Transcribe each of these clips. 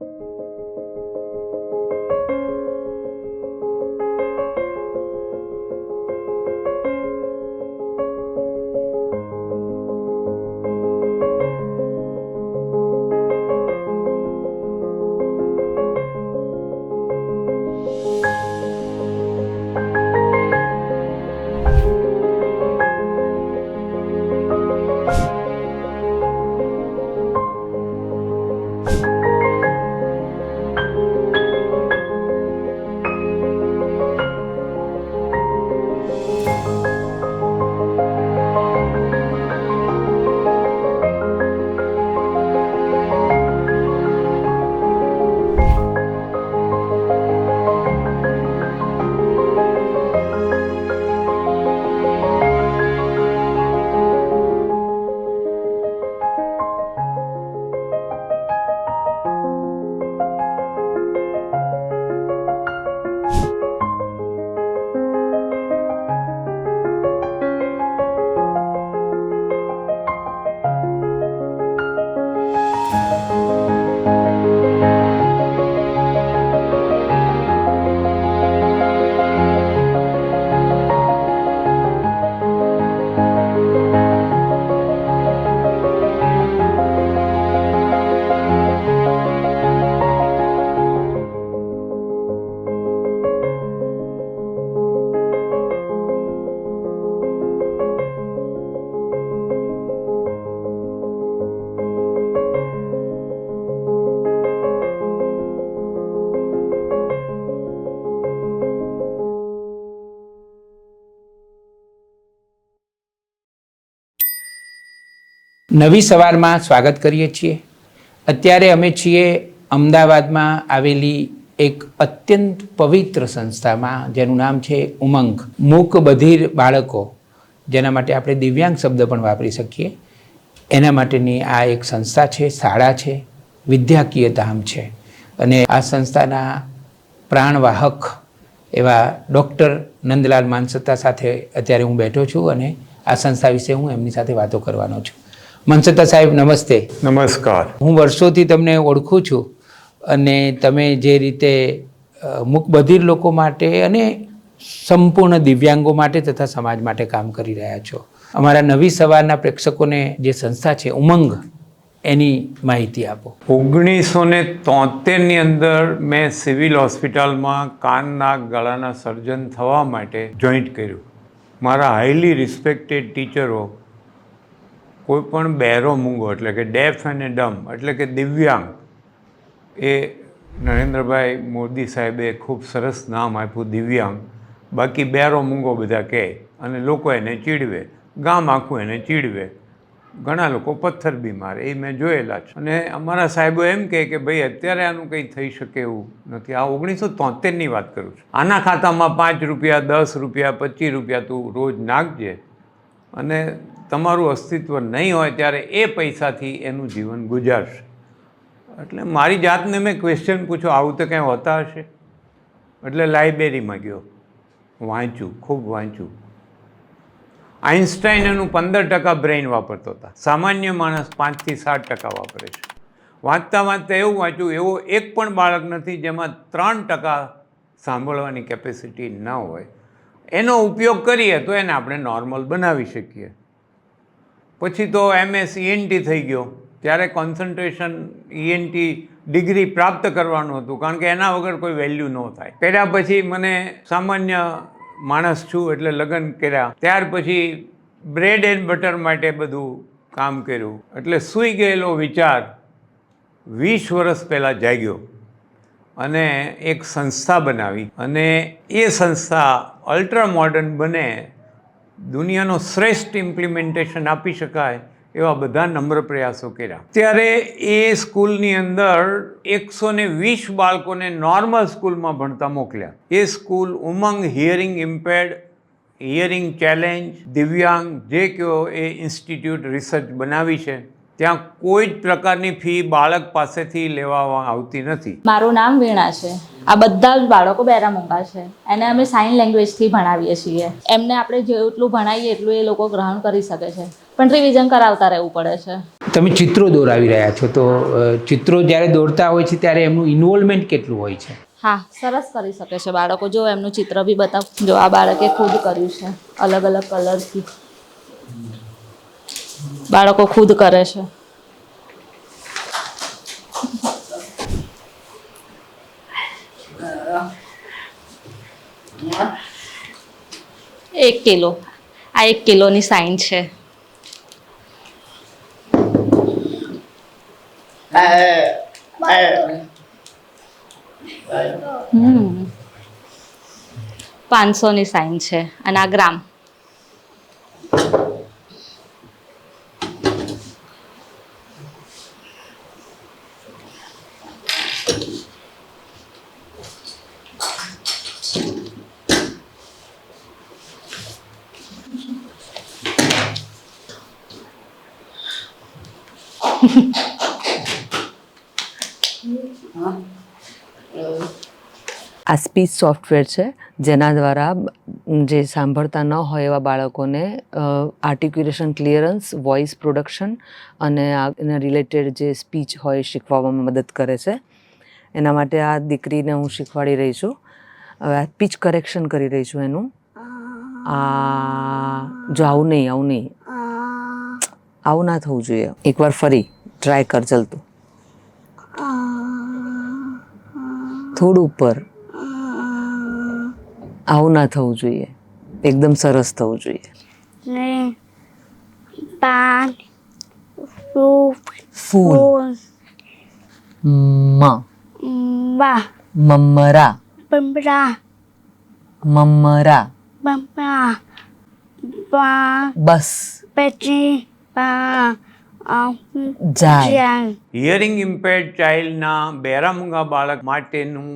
you નવી સવારમાં સ્વાગત કરીએ છીએ. અત્યારે અમે છીએ અમદાવાદમાં આવેલી એક અત્યંત પવિત્ર સંસ્થામાં, જેનું નામ છે ઉમંગ. મૂક બધિર બાળકો. જેના માટે આપણે દિવ્યાંગ શબ્દ પણ વાપરી શકીએ. એના માટેની આ એક સંસ્થા છે, શાળા છે વિદ્યાકીય ધામ છે. અને આ સંસ્થાના પ્રાણવાહક એવા ડૉક્ટર નંદલાલ માનસત્તા સાથે અત્યારે હું બેઠો છું અને આ સંસ્થા વિશે હું એમની સાથે વાતો કરવાનો છું. મનસત્તા સાહેબ નમસ્તે. નમસ્કાર. હું વર્ષોથી તમને ઓળખું છું અને તમે જે રીતે અ, મૂકબધિર લોકો માટે અને સંપૂર્ણ દિવ્યાંગો માટે તથા સમાજ માટે કામ કરી રહ્યા છો. અમારા નવી સવારના પ્રેક્ષકોને જે સંસ્થા છે ઉમંગ એની માહિતી આપો. ઓગણીસો ને તોતેરની અંદર મેં સિવિલ હોસ્પિટલમાં કાનના ગળાના સર્જન થવા માટે જોઈન્ટ કર્યું. મારા હાઈલી રિસ્પેક્ટેડ ટીચરો કોઈ બેરો મૂંગો, એટલે કે ડેફ અને ડમ, એટલે કે દિવ્યાંગ, એ નરેન્દ્રભાઈ મોદી સાહેબે ખૂબ સરસ નામ આપ્યું, દિવ્યાંગ. બાકી બહેરો મૂંગો બધા કહે અને લોકો એને ચીડવે, ગામ આખું એને ચીડવે. ઘણા લોકો પથ્થર બી મારે, એ મેં જોયેલા છે. અને અમારા સાહેબો એમ કહે કે ભાઈ, અત્યારે આનું કંઈ થઈ શકે એવું નથી. આ ઓગણીસો તોતેરની વાત કરું છું. આના ખાતામાં પાંચ રૂપિયા, દસ રૂપિયા, પચીસ રૂપિયા તું રોજ નાખજે. અને તમારું અસ્તિત્વ નહીં હોય ત્યારે એ પૈસાથી એનું જીવન ગુજારશે. એટલે મારી જાતને મેં ક્વેશ્ચન પૂછ્યો, આવું તો કંઈ હોતા હશે? એટલે લાઇબ્રેરીમાં ગયો. વાંચ્યું, ખૂબ વાંચ્યું. આઇન્સ્ટાઈન એનું પંદર ટકા બ્રેઇન વાપરતો હતા. સામાન્ય માણસ પાંચથી સાત ટકા વાપરે છે. વાંચતા વાંચતા એવું વાંચ્યું, એવો એક પણ બાળક નથી જેમાં ત્રણ ટકા સાંભળવાની કેપેસિટી ન હોય. એનો ઉપયોગ કરીએ તો એને આપણે નોર્મલ બનાવી શકીએ. પછી તો એમએસ ઈએનટી થઈ ગયો. ત્યારે કોન્સન્ટ્રેશન ઈએનટી ડિગ્રી પ્રાપ્ત કરવાનું હતું, કારણ કે એના વગર કોઈ વેલ્યુ ન થાય. કર્યા પછી મને સામાન્ય માણસ છું એટલે લગ્ન કર્યા. ત્યાર પછી બ્રેડ એન્ડ બટર માટે બધું કામ કર્યું. એટલે સૂઈ ગયેલો વિચાર વીસ વર્ષ પહેલાં જાગ્યો અને એક સંસ્થા બનાવી. અને એ સંસ્થા અલ્ટ્રા મોડર્ન બને દુનિયાનો શ્રેષ્ઠ ઇમ્પ્લિમેન્ટેશન આપી શકાય એવા બધા નમ્ર પ્રયાસો કર્યા. ત્યારે એ સ્કૂલની અંદર એકસો ને વીસ બાળકોને નોર્મલ સ્કૂલમાં ભણતા મોકલ્યા. એ school Umang hearing impaired hearing challenge દિવ્યાંગ, જે કહો એ ઇન્સ્ટિટ્યૂટ રિસર્ચ બનાવી છે. ત્યાં કોઈ જ પ્રકારની ફી બાળક પાસેથી લેવામાં આવતી નથી. મારું નામ વીણા છે. આ બધા જ બાળકો બેરામુંગા છે. એને અમે સાઇન લેંગ્વેજથી ભણાવીએ છીએ. એમને આપણે જેટલું ભણાવીએ એટલું એ લોકો ગ્રહણ કરી શકે છે. પણ રિવિઝન કરાવતા રહેવું પડે છે. તમે ચિત્રો દોરાવી રહ્યા છો તો ચિત્રો જ્યારે દોરતા હોય છે ત્યારે એમનું ઇન્વોલ્વમેન્ટ કેટલું હોય છે? હા સરસ કરી શકે છે બાળકો. જો એમનું ચિત્ર બી બતાવ જો આ બાળકે ખુદ કર્યું છે અલગ અલગ કલરથી બાળકો ખુદ કરે છે. એક કિલો. આ એક કિલોની સાઈન છે. પાંચસોની સાઈન છે અને આ ગ્રામ. સ્પીચ સોફ્ટવેર છે જેના દ્વારા જે સાંભળતા ન હોય એવા બાળકોને આર્ટિક્યુલેશન ક્લિયરન્સ વોઇસ પ્રોડક્શન અને આ- એના રિલેટેડ જે સ્પીચ હોય એ શીખવામાં મદદ કરે છે. એના માટે આ દીકરીને હું શીખવાડી રહી છું. હવે આ સ્પીચ કરેક્શન કરી રહી છું એનું. આ જો આવું નહીં આવું નહીં. આવું ના થવું જોઈએ. એકવાર ફરી ટ્રાય કર ચલતું થોડું ઉપર. આવું ના થવું જોઈએ. એકદમ સરસ થવું જોઈએ. ને પાન ફૂલ. મ. બા મમરા. બમરા. મમરા. બમરા. બા બસ. પછી બા જાય. હિયરિંગ ઇમ્પેર્ડ ચાઇલ્ડના બેરામુંગા બાળક માટેનું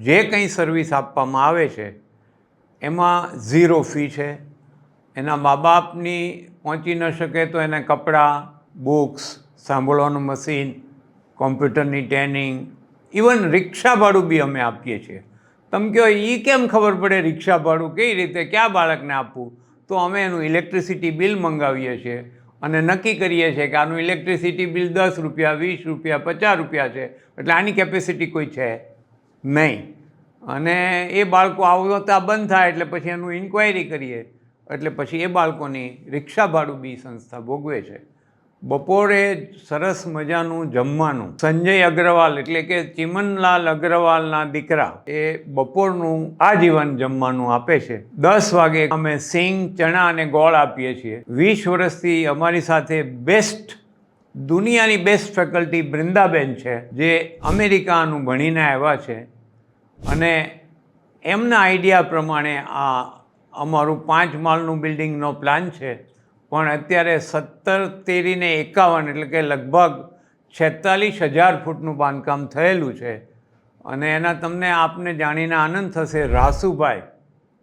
જે કંઈ સર્વિસ આપવામાં આવે છે એમાં ઝીરો ફી છે. એના મા બાપની પહોંચી ન શકે તો એને કપડાં, બુક્સ, સાંભળવાનું મશીન, કોમ્પ્યુટરની ટ્રેનિંગ, ઇવન રિક્ષા ભાડું બી અમે આપીએ છીએ. તમે કહો એ કેમ ખબર પડે રિક્ષા ભાડું કઈ રીતે, ક્યાં બાળકને આપવું? તો અમે એનું ઇલેક્ટ્રિસિટી બિલ મંગાવીએ છીએ અને નક્કી કરીએ છીએ કે આનું ઇલેક્ટ્રિસિટી બિલ દસ રૂપિયા, વીસ રૂપિયા, પચાસ રૂપિયા છે. એટલે આની કેપેસિટી કોઈ છે નહીં. અને એ બાળકો આવતા બંધ થાય એટલે પછી એનું ઇન્ક્વાયરી કરીએ. એટલે પછી એ બાળકોની રિક્ષા ભાડું બી સંસ્થા ભોગવે છે. બપોરે સરસ મજાનું જમવાનું. સંજય અગ્રવાલ એટલે કે ચિમનલાલ અગ્રવાલના દીકરા એ બપોરનું આજીવન જમવાનું આપે છે. દસ વાગે અમે સિંગ, ચણા અને ગોળ આપીએ છીએ. વીસ વર્ષથી અમારી સાથે બેસ્ટ દુનિયાની બેસ્ટ ફેકલ્ટી બૃંદાબેન છે, જે અમેરિકાનું ભણીને આવ્યા છે. અને એમના આઈડિયા પ્રમાણે આ અમારું પાંચ માળનું બિલ્ડિંગનો પ્લાન છે. પણ અત્યારે સત્તર તેરીને એકાવન એટલે કે લગભગ છેતાલીસ હજાર ફૂટનું બાંધકામ થયેલું છે. અને એના તમને આપને જાણીને આનંદ થશે, રાસુભાઈ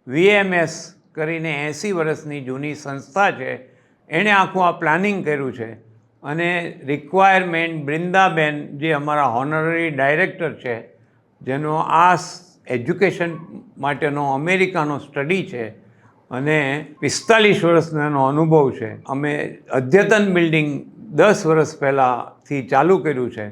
વીએમએસ કરીને એંસી વર્ષની જૂની સંસ્થા છે. એણે આખું આ પ્લાનિંગ કર્યું છે. અને રિક્વાયરમેન્ટ બૃંદાબેન જે અમારા હોનરરી ડાયરેક્ટર છે જેનો આ એજ્યુકેશન માટેનો અમેરિકાનો સ્ટડી છે અને પિસ્તાલીસ વર્ષનો એનો અનુભવ છે. અમે અદ્યતન બિલ્ડિંગ દસ વર્ષ પહેલાંથી ચાલુ કર્યું છે.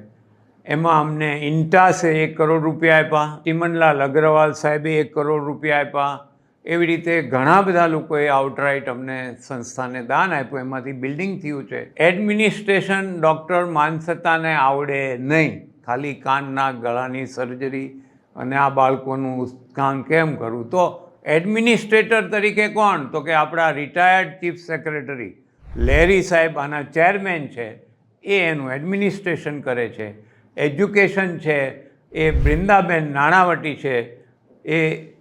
એમાં અમને ઇન્ટાસે એક કરોડ રૂપિયા આપ્યા, ચિમનલાલ અગ્રવાલ સાહેબે એક કરોડ રૂપિયા આપ્યા. એવી રીતે ઘણા બધા લોકોએ આઉટરાઇટ અમને સંસ્થાને દાન આપ્યું. એમાંથી બિલ્ડિંગ થયું છે. એડમિનિસ્ટ્રેશન ડૉક્ટર માનસતાને આવડે નહીં. ખાલી કાનના ગળાની સર્જરી અને આ બાળકોનું કામ કેમ કરવું? તો એડમિનિસ્ટ્રેટર તરીકે કોણ? તો કે આપણા રિટાયર્ડ ચીફ સેક્રેટરી લેરી સાહેબ આના ચેરમેન છે. એ એનું એડમિનિસ્ટ્રેશન કરે છે. એજ્યુકેશન છે. એ બ્રિંદાબેન નાણાવટી છે. એ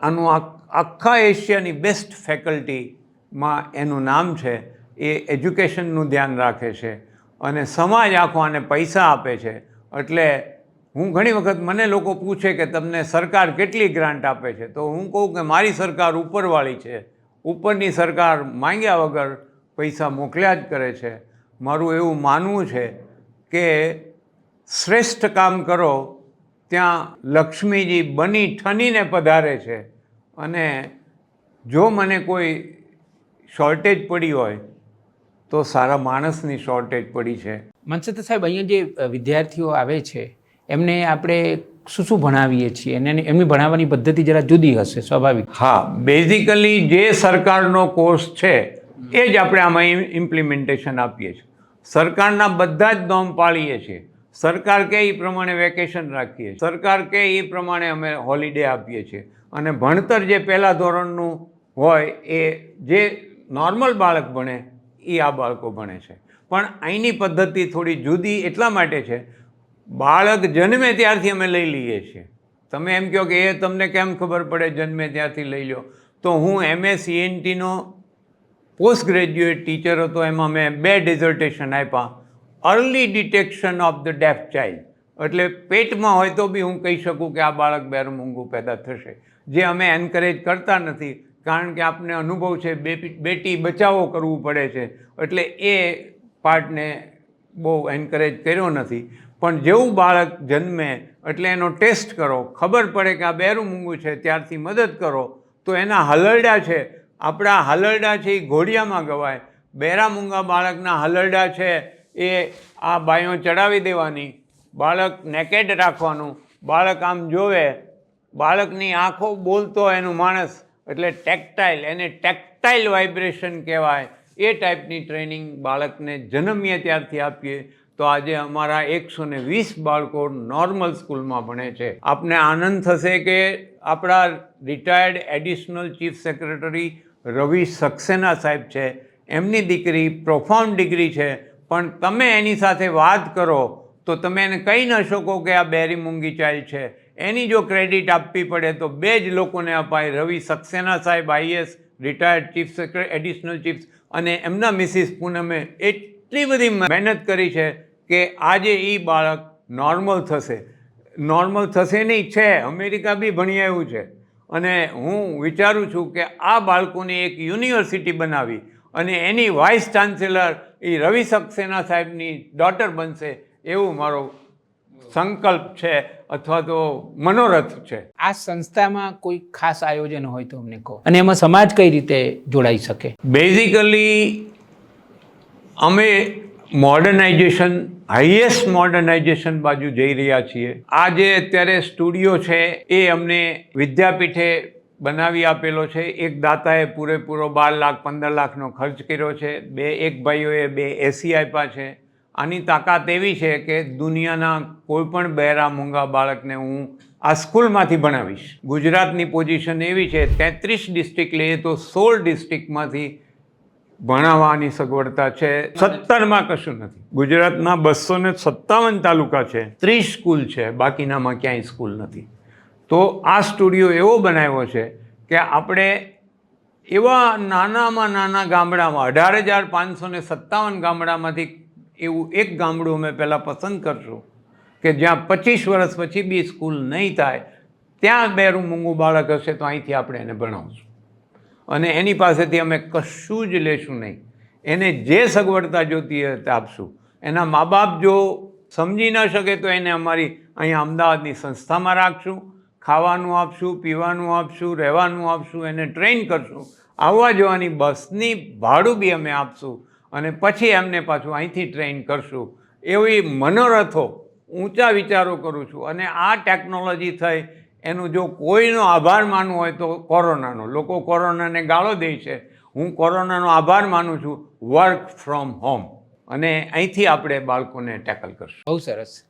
આનું આખ- એશિયાની બેસ્ટ ફેકલ્ટીમાં એનું નામ છે. એ એજ્યુકેશનનું ધ્યાન રાખે છે. અને સમાજ આખો આને પૈસા આપે છે. એટલે હું ઘણી વખત મને લોકો પૂછે કે તમને સરકાર કેટલી ગ્રાન્ટ આપે છે? તો હું કહું કે મારી સરકાર ઉપરવાળી છે. ઉપરની સરકાર માંગ્યા વગર પૈસા મોકલ્યા જ કરે છે. મારું એવું માનવું છે કે શ્રેષ્ઠ કામ કરો, ત્યાં લક્ષ્મીજી બની ઠનીને પધારે છે. અને જો મને કોઈ શોર્ટેજ પડી હોય તો સારા માણસની શોર્ટેજ પડી છે. મનસત સાહેબ અહીંયા જે વિદ્યાર્થીઓ આવે છે એમને આપણે શું શું ભણાવીએ છીએ? અને એની- એમની ભણાવવાની પદ્ધતિ જરા જુદી હશે સ્વાભાવિક. હા બેઝિકલી જે સરકારનો કોર્સ છે એ જ આપણે આમાં ઇમ્પ્લિમેન્ટેશન આપીએ છીએ. સરકારના બધા જ નોમ પાળીએ છીએ. સરકાર કે એ પ્રમાણે વેકેશન રાખીએ છીએ. સરકાર કે એ પ્રમાણે અમે હોલિડે આપીએ છીએ. અને ભણતર જે પહેલાં ધોરણનું હોય એ જે નોર્મલ બાળક ભણે એ આ બાળકો ભણે છે. પણ અહીંની પદ્ધતિ થોડી જુદી એટલા માટે છે, બાળક જન્મે ત્યારથી અમે લઈ લઈએ છીએ. તમે એમ કહો કે એ તમને કેમ ખબર પડે જન્મે ત્યારથી લઈ લો તો હું એમએ સીએનટીનો પોસ્ટ ગ્રેજ્યુએટ ટીચર હતો, એમાં મેં બે ડિઝર્ટેશન આપ્યા. Early detection of the deaf child એટલે પેટમાં હોય તો બી હું કહી શકું કે આ બાળક બેરમૂંગું પેદા થશે. જે અમે એન્કરેજ કરતા નથી કારણ કે આપને અનુભવ છે બેટી બચાવો કરવું પડે છે. એટલે એ પાર્ટને બહુ એન્કરેજ કર્યો નથી. પણ જેવું બાળક જન્મે એટલે એનો ટેસ્ટ કરો. ખબર પડે કે આ બેરું મૂંગું છે, ત્યારથી મદદ કરો. તો એના હલરડા છે. આપણા હલરડા છે એ ઘોડિયામાં ગવાય. બેરા મૂંગા બાળકના હલરડા છે એ આ બાયો ચડાવી દેવાની. બાળક નેકેડ રાખવાનું. બાળક આમ જોવે. બાળકની આંખો બોલતો એનું માણસ. એટલે ટેક્ટાઇલ એને ટેક્ટાઇલ વાઇબ્રેશન કહેવાય. એ ટાઈપની ટ્રેનિંગ બાળકને જન્મીએ ત્યારથી આપીએ તો આજે અમારા એકસો ને વીસ બાળકો નોર્મલ સ્કૂલમાં ભણે છે. આપને આનંદ થશે કે આપણા retired additional chief secretary Ravi Saxena સાહેબ છે. એમની દીકરી પ્રોફાઉન્ડ ડિગ્રી છે. પણ તમે એની સાથે વાત કરો તો તમે એને કહી ન શકો કે આ બેરી મૂંગી ચાઇલ્ડ છે. એની જો ક્રેડિટ આપવી પડે તો બે જ લોકોને અપાય. રવિ સક્સેના સાહેબ IAS retired chief secretary additional chief અને એમના મિસિસ પૂનમે એટલી બધી મહેનત કરી છે કે આજે એ બાળક નોર્મલ થશે. નોર્મલ થશે નહીં, છે. અમેરિકા બી ભણી આવ્યું છે. અને હું વિચારું છું કે આ બાળકોની એક યુનિવર્સિટી બનાવી અને એની વાઇસ ચાન્સેલર એ રવિ સક્સેના સાહેબની ડોટર બનશે એવું મારો સંકલ્પ છે. અથવા તો મનોરથ છે. આ સંસ્થામાં કોઈ ખાસ આયોજન હોય તો અમને કહો. અને એમાં સમાજ કઈ રીતે જોડાઈ શકે? બેઝિકલી અમે મોડર્નાઇઝેશન હાઈએસ્ટ મોડર્નાઇઝેશન બાજુ જઈ રહ્યા છીએ. આ જે અત્યારે સ્ટુડિયો છે એ અમને વિદ્યાપીઠે બનાવી આપેલો છે. એક દાતાએ પૂરેપૂરો બાર લાખ પંદર લાખનો ખર્ચ કર્યો છે. બે એક ભાઈઓએ બે એસી આપ્યા છે. આની તાકાત એવી છે કે દુનિયાના કોઈ પણ બહેરા મૂંગા બાળકને હું આ સ્કૂલમાંથી ભણાવીશ. ગુજરાતની પોઝિશન એવી છે, તેત્રીસ ડિસ્ટ્રિક્ટ લઈએ તો સોળ ડિસ્ટ્રિક્ટમાંથી ભણાવવાની સગવડતા છે. સત્તરમાં કશું નથી. ગુજરાતના બસો ને સત્તાવન તાલુકા છે, ત્રીસ સ્કૂલ છે, બાકીનામાં ક્યાંય સ્કૂલ નથી. તો આ સ્ટુડિયો એવો બનાવ્યો છે કે આપણે એવા નાનામાં નાના ગામડામાં અઢાર હજાર પાંચસો ને સત્તાવન ગામડામાંથી એવું એક ગામડું અમે પહેલાં પસંદ કરશું કે જ્યાં પચીસ વર્ષ પછી બી સ્કૂલ નહીં થાય, ત્યાં બેરું મૂંગું બાળક હશે તો અહીંથી આપણે એને ભણાવશું. અને એની પાસેથી અમે કશું જ લેશું નહીં. એને જે સગવડતા જોતી હોય તે આપશું. એના મા બાપ જો સમજી ન શકે તો એને અમારી અહીંયા અમદાવાદની સંસ્થામાં રાખશું, ખાવાનું આપશું, પીવાનું આપશું, રહેવાનું આપશું, એને ટ્રેન કરશું. આવવા જવાની બસની ભાડું બી અમે આપશું. અને પછી એમને પાછું અહીંથી ટ્રેન કરશું. એવી મનોરથો, ઊંચા વિચારો કરું છું. અને આ ટેકનોલોજી થઈ, એનું જો કોઈનો આભાર માનવો હોય તો કોરોનાનો. લોકો કોરોનાને ગાળો દે છે. હું કોરોનાનો આભાર માનું છું. વર્ક ફ્રોમ હોમ અને અહીંથી આપણે બાળકોને ટેકલ કરશું. બહુ સરસ.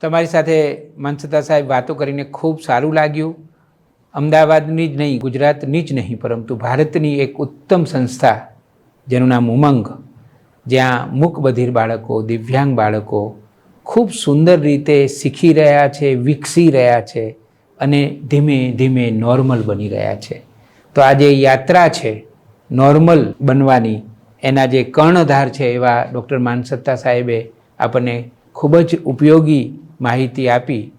તમારી સાથે મનસતા સાહેબ વાતો કરીને ખૂબ સારું લાગ્યું. અમદાવાદની જ નહીં, ગુજરાતની જ નહીં, પરંતુ ભારતની એક ઉત્તમ સંસ્થા, જેનું નામ ઉમંગ જ્યાં મૂકબધિર બાળકો, દિવ્યાંગ બાળકો ખૂબ સુંદર રીતે શીખી રહ્યા છે, વિકસી રહ્યા છે અને ધીમે ધીમે નોર્મલ બની રહ્યા છે. તો આ જે યાત્રા છે, નોર્મલ બનવાની, એના જે કર્ણધાર છે એવા ડૉક્ટર માનસત્તા સાહેબે આપણને ખૂબ જ ઉપયોગી માહિતી આપી.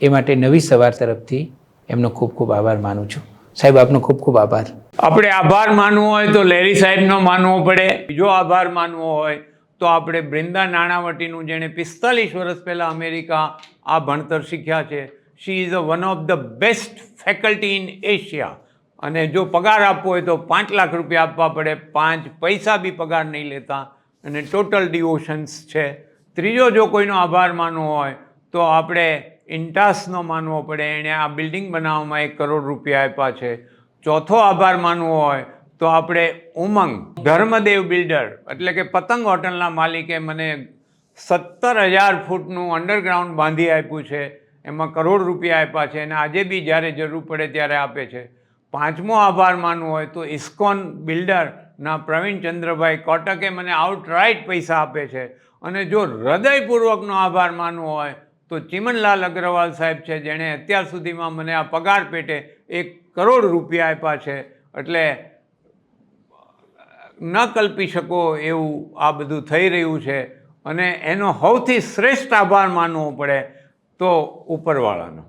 એ માટે નવી સવાર તરફથી એમનો ખૂબ ખૂબ આભાર માનું છું. સાહેબ, આપનો ખૂબ ખૂબ આભાર. આપણે આભાર માનવો હોય તો લેરી સાહેબનો માનવો પડે. બીજો આભાર માનવો હોય તો આપણે બ્રિંદા નાણાવટીનું જેણે પિસ્તાલીસ વર્ષ પહેલાં અમેરિકા આ ભણતર શીખ્યા છે. She is a one of the best faculty in Asia અને જો પગાર આપવો હોય તો પાંચ લાખ રૂપિયા આપવા પડે. પાંચ પૈસા બી પગાર નહીં લેતા. અને ટોટલ ડિવોશન્સ છે. ત્રીજો જો કોઈનો આભાર માનવો હોય તો આપણે ઇન્ટાસનો માનવો પડે. એણે આ બિલ્ડિંગ બનાવવામાં એક કરોડ રૂપિયા આપ્યા છે. ચોથો આભાર માનવો હોય તો આપણે ઉમંગ, ધર્મદેવ બિલ્ડર, એટલે કે પતંગ હોટલના માલિકે મને સત્તર હજાર ફૂટનું અંડરગ્રાઉન્ડ બાંધી આપ્યું છે. એમાં કરોડ રૂપિયા આપ્યા છે. અને આજે બી જ્યારે જરૂર પડે ત્યારે આપે છે. પાંચમો આભાર માનવો હોય તો ઇસ્કોન બિલ્ડરના પ્રવીણ ચંદ્રભાઈ કોટકે મને આઉટરાઇટ પૈસા આપે છે. અને જો હૃદયપૂર્વકનો આભાર માનવો હોય તો ચિમનલાલ અગ્રવાલ સાહેબ છે, જેણે અત્યાર સુધીમાં મને આ પગાર પેટે એક કરોડ રૂપિયા આપ્યા છે. એટલે ન કલ્પી શકો એવું આ બધું થઈ રહ્યું છે અને એનો સૌથી શ્રેષ્ઠ આભાર માનવો પડે તો ઉપરવાળાનો.